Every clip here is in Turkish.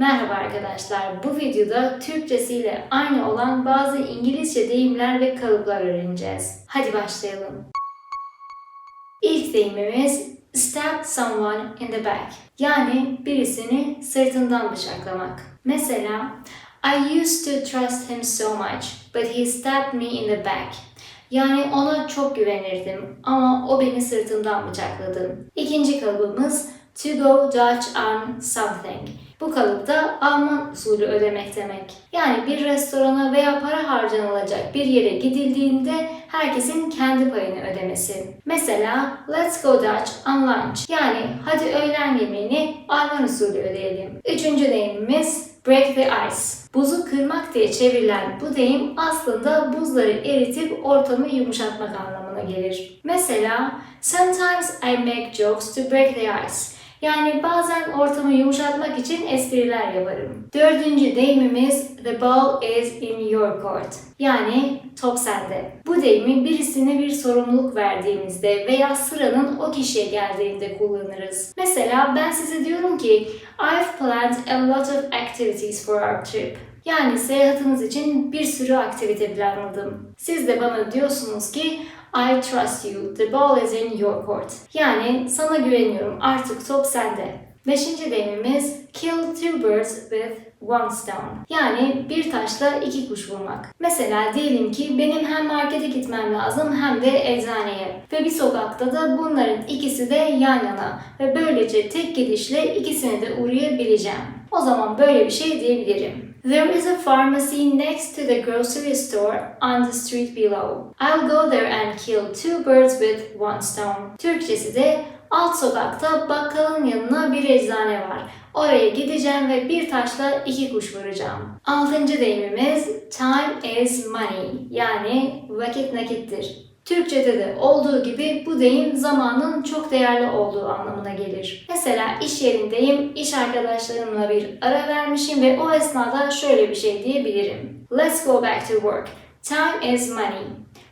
Merhaba arkadaşlar. Bu videoda Türkçesiyle aynı olan bazı İngilizce deyimler ve kalıplar öğreneceğiz. Hadi başlayalım. İlk deyimimiz stab someone in the back. Yani birisini sırtından bıçaklamak. Mesela I used to trust him so much, but he stabbed me in the back. Yani ona çok güvenirdim ama o beni sırtımdan bıçakladı. İkinci kalıbımız to go Dutch on something. Bu kalıpta Alman usulü ödemek demek. Yani bir restorana veya para harcanılacak bir yere gidildiğinde herkesin kendi payını ödemesi. Mesela let's go Dutch on lunch. Yani hadi öğlen yemeğini Alman usulü ödeyelim. Üçüncü deyimimiz break the ice. Buzu kırmak diye çevrilen bu deyim aslında buzları eritip ortamı yumuşatmak anlamına gelir. Mesela sometimes I make jokes to break the ice. Yani bazen ortamı yumuşatmak için espriler yaparım. Dördüncü deyimimiz the ball is in your court. Yani top sende. Bu deyimi birisine bir sorumluluk verdiğimizde veya sıranın o kişiye geldiğinde kullanırız. Mesela ben size diyorum ki I've planned a lot of activities for our trip. Yani seyahatiniz için bir sürü aktivite planladım. Siz de bana diyorsunuz ki I trust you. The ball is in your court. Yani sana güveniyorum. Artık top sende. Beşinci deyimimiz kill two birds with one stone. Yani bir taşla iki kuş vurmak. Mesela diyelim ki benim hem markete gitmem lazım hem de eczaneye. Ve bir sokakta da bunların ikisi de yan yana. Ve böylece tek gidişle ikisine de uğrayabileceğim. O zaman böyle bir şey diyebilirim. There is a pharmacy next to the grocery store on the street below. I'll go there and kill two birds with one stone. Türkçesi de alt sokakta bakkalın yanına bir eczane var. Oraya gideceğim ve bir taşla iki kuş vuracağım. Altıncı deyimimiz time is money yani vakit nakittir. Türkçede de olduğu gibi bu deyim zamanın çok değerli olduğu anlamına gelir. Mesela iş yerindeyim, iş arkadaşlarımla bir ara vermişim ve o esnada şöyle bir şey diyebilirim. Let's go back to work. Time is money.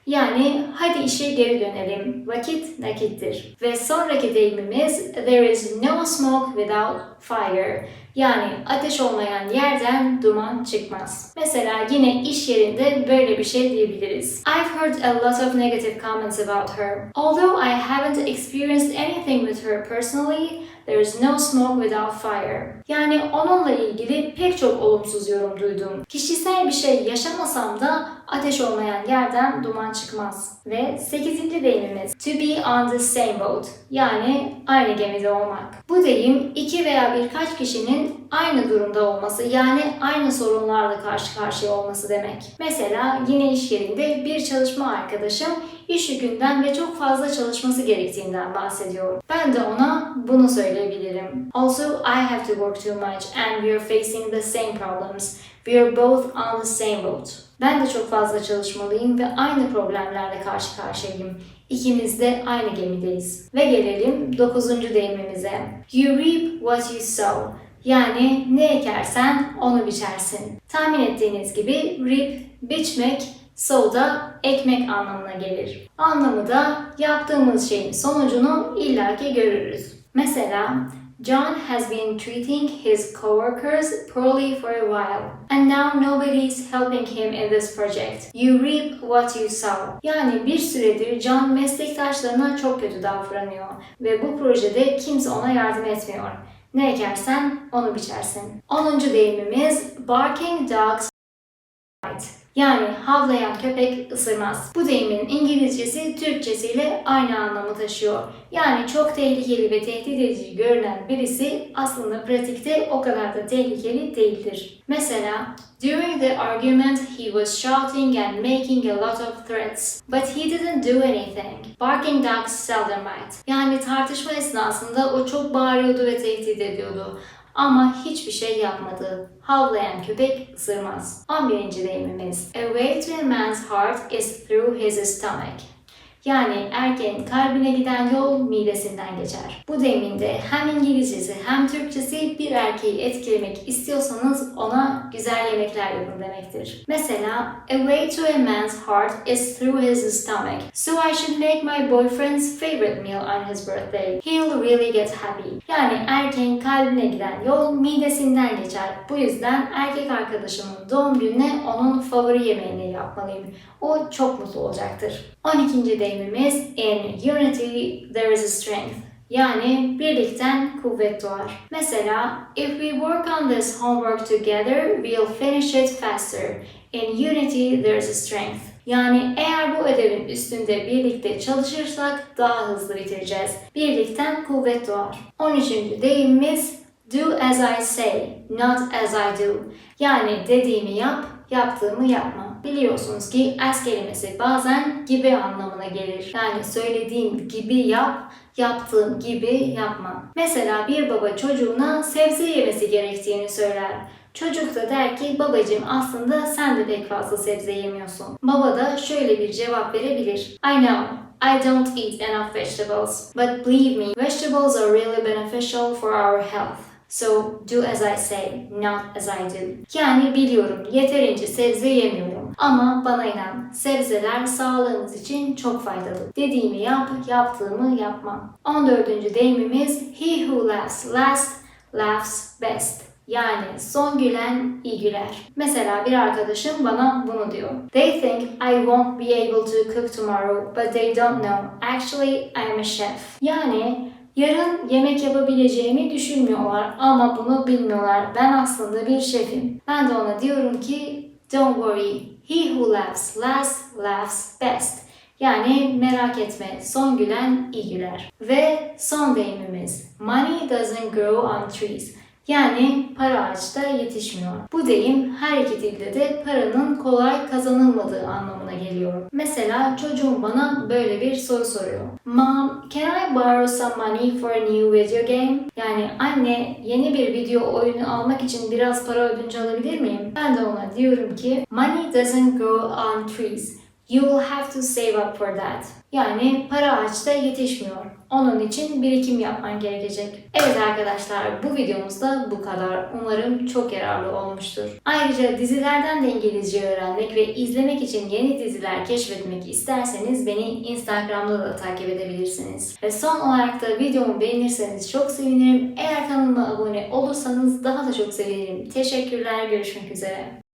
Yani hadi işe geri dönelim. Vakit nakittir. Ve sonraki deyimimiz there is no smoke without fire. Yani ateş olmayan yerden duman çıkmaz. Mesela yine iş yerinde böyle bir şey diyebiliriz. I've heard a lot of negative comments about her. Although I haven't experienced anything with her personally, there is no smoke without fire. Yani onunla ilgili pek çok olumsuz yorum duydum. Kişisel bir şey yaşamasam da ateş olmayan yerden duman çıkmaz. Ve 8. deyimimiz to be on the same boat yani aynı gemide olmak. Bu deyim iki veya birkaç kişinin aynı durumda olması yani aynı sorunlarla karşı karşıya olması demek. Mesela yine iş yerinde bir çalışma arkadaşım iş yükünden ve çok fazla çalışması gerektiğinden bahsediyor. Ben de ona bunu söyleyebilirim. Also, I have to work too much and we are facing the same problems. We are both on the same boat. Ben de çok fazla çalışmalıyım ve aynı problemlerle karşı karşıyayım. İkimiz de aynı gemideyiz. Ve gelelim dokuzuncu deyimimize. You reap what you sow. Yani ne ekersen onu biçersin. Tahmin ettiğiniz gibi reap, biçmek, sow da ekmek anlamına gelir. Anlamı da yaptığımız şeyin sonucunu illaki görürüz. Mesela John has been treating his coworkers poorly for a while, and now nobody is helping him in this project. You reap what you sow. Yani bir süredir John meslektaşlarına çok kötü davranıyor ve bu projede kimse ona yardım etmiyor. Ne ekersen onu biçersin. 10. deyimimiz barking dogs Yani havlayan köpek ısırmaz. Bu deyimin İngilizcesi Türkçesiyle aynı anlamı taşıyor. Yani çok tehlikeli ve tehdit edici görünen birisi aslında pratikte o kadar da tehlikeli değildir. Mesela During the argument he was shouting and making a lot of threats, but he didn't do anything. Barking dogs seldom bite. Yani tartışma esnasında o çok bağırıyordu ve tehdit ediyordu. Ama hiçbir şey yapmadı. Havlayan köpek ısırmaz. 11. deyimimiz. A way to a man's heart is through his stomach. Yani erkeğin kalbine giden yol midesinden geçer. Bu deminde hem İngilizcesi hem Türkçesi erkeği etkilemek istiyorsanız ona güzel yemekler yapın demektir. Mesela a way to a man's heart is through his stomach. So I should make my boyfriend's favorite meal on his birthday. He'll really get happy. Yani erkeğin kalbine giden yol midesinden geçer. Bu yüzden erkek arkadaşımın doğum gününe onun favori yemeğini yapmalıyım. O çok mutlu olacaktır. 12. deyimimiz in unity there is a strength. Yani birlikten kuvvet doğar. Mesela if we work on this homework together we'll finish it faster. In unity there is a strength. Yani eğer bu ödevin üstünde birlikte çalışırsak daha hızlı bitireceğiz. Birlikten kuvvet doğar. 13. deyimimiz do as I say, not as I do. Yani dediğimi yap, yaptığımı yapma. Biliyorsunuz ki as kelimesi bazen gibi anlamına gelir. Yani söylediğim gibi yap, yaptığım gibi yapma. Mesela bir baba çocuğuna sebze yemesi gerektiğini söyler. Çocuk da der ki babacığım aslında sen de pek fazla sebze yemiyorsun. Baba da şöyle bir cevap verebilir. I know, I don't eat enough vegetables. But believe me, vegetables are really beneficial for our health. So do as I say, not as I do. Yani biliyorum yeterince sebze yemiyorum ama bana inan sebzeler sağlığımız için çok faydalı. Dediğimi yap, yaptığımı yapma. 14. deyimimiz he who laughs last laughs best. Yani son gülen iyi güler. Mesela bir arkadaşım bana bunu diyor. They think I won't be able to cook tomorrow, but they don't know. Actually, I'm a chef. Yani yarın yemek yapabileceğimi düşünmüyorlar ama bunu bilmiyorlar. Ben aslında bir şefim. Ben de ona diyorum ki don't worry. He who laughs last laughs best. Yani merak etme, son gülen iyi güler. Ve son deyimimiz. Money doesn't grow on trees. Yani para ağaçta yetişmiyor. Bu deyim her iki dilde de paranın kolay kazanılmadığı anlamına geliyor. Mesela çocuğum bana böyle bir soru soruyor. Mom, can I borrow some money for a new video game? Yani anne yeni bir video oyunu almak için biraz para ödünç alabilir miyim? Ben de ona diyorum ki money doesn't grow on trees. You will have to save up for that. Yani para ağaçta yetişmiyor. Onun için birikim yapman gerekecek. Evet arkadaşlar bu videomuzda bu kadar. Umarım çok yararlı olmuştur. Ayrıca dizilerden de İngilizce öğrenmek ve izlemek için yeni diziler keşfetmek isterseniz beni Instagram'da da takip edebilirsiniz. Ve son olarak da videomu beğenirseniz çok sevinirim. Eğer kanalıma abone olursanız daha da çok sevinirim. Teşekkürler. Görüşmek üzere.